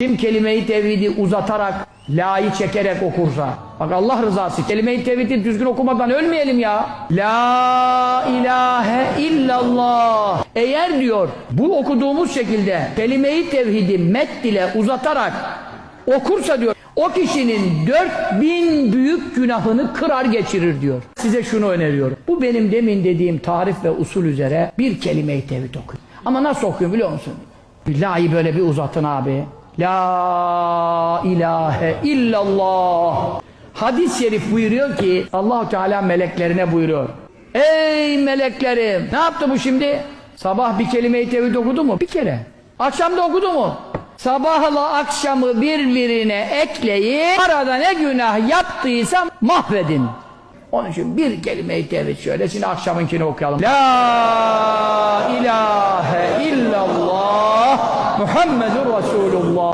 Kim kelime-i tevhidi uzatarak, la'yı çekerek okursa. Bak Allah rızası. Kelime-i tevhidi düzgün okumadan ölmeyelim ya. La ilahe illallah. Eğer diyor bu okuduğumuz şekilde kelime-i tevhidi met ile uzatarak okursa diyor o kişinin 4000 büyük günahını kırar geçirir diyor. Size şunu öneriyorum. Bu benim demin dediğim tarif ve usul üzere bir kelime-i tevhid okuyun. Ama nasıl okuyor biliyor musun? La'yı böyle bir uzatın abi. La ilahe illallah. Hadis-i şerif buyuruyor ki Allahu Teala meleklerine buyuruyor. Ey meleklerim! Ne yaptı bu şimdi? Sabah bir kelime-i tevhid okudu mu? Bir kere. Akşam da okudu mu? Sabahla akşamı birbirine ekleyin. Arada ne günah yaptıysam mahvedin. Onun için bir kelime-i tevhid şöyle. Şimdi akşamınkini okuyalım. La ilahe illallah Muhammedur Resulullah.